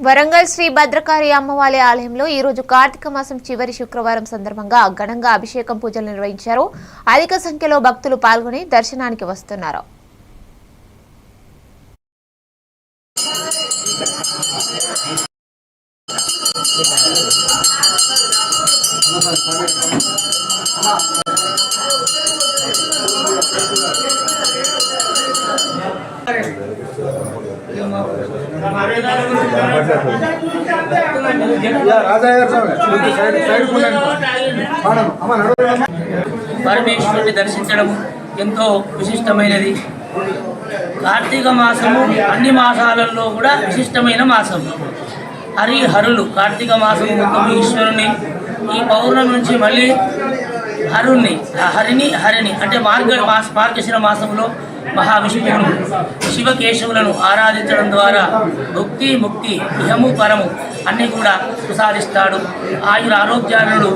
వరంగల్ శ్రీ భద్రకాళి అమ్మవారి ఆలయంలో ఈ రోజు కార్తీక మాసం చివరి శుక్రవారం సందర్భంగా ఘనంగా అభిషేకం పూజలు నిర్వహించారు. అధిక సంఖ్యలో భక్తులు పాల్గొని దర్శనానికి వస్తున్నారు. పరమేశ్వరుని దర్శించడం ఎంతో విశిష్టమైనది. కార్తీక మాసము అన్ని మాసాలలో కూడా విశిష్టమైన మాసం. హరిహరులు కార్తీక మాసము ఈశ్వరుని ఈ పౌర్ణమి నుంచి మళ్ళీ హరుణ్ణి ఆ హరిని హరిణి అంటే మార్గ మాస మార్గశిర మాసంలో మహావిష్ణువును శివకేశవులను ఆరాధించడం ద్వారా భుక్తి ముక్తి ఇహము పరము అన్నీ కూడా ప్రసాదిస్తాడు. ఆయుర ఆరోగ్యాలను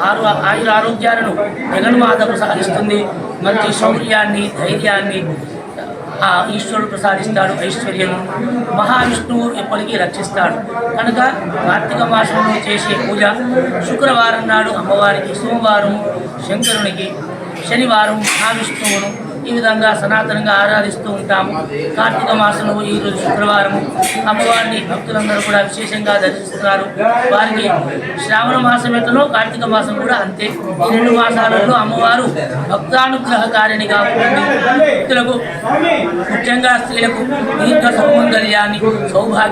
ఆరు ఆయుర ఆరోగ్యాలను జగన్మాత ప్రసాదిస్తుంది మంచి శౌర్యాన్ని ధైర్యాన్ని ఆ ఈశ్వరుడు ప్రసాదిస్తాడు ఐశ్వర్యము. మహావిష్ణువు ఎప్పటికీ రక్షిస్తాడు. కనుక కార్తీక మాసంలో చేసే పూజ శుక్రవారం నాడు అమ్మవారికి సోమవారం శంకరునికి శనివారం మహావిష్ణువును ఈ విధంగా సనాతనంగా ఆరాధిస్తూ ఉంటాము. కార్తీక మాసంలో ఈరోజు శుక్రవారం అమ్మవారిని భక్తులందరూ కూడా విశేషంగా దర్శిస్తున్నారు. వారికి శ్రావణ మాసం ఎట్లనో కార్తీక మాసం కూడా అంతే. ఈ రెండు మాసాలలో అమ్మవారు భక్తానుగ్రహకారిణిగా ఉంటుంది భక్తులకు ముఖ్యంగా స్త్రీలకు దీర్ఘ సౌమంగళ్యాన్ని సౌభాగ్య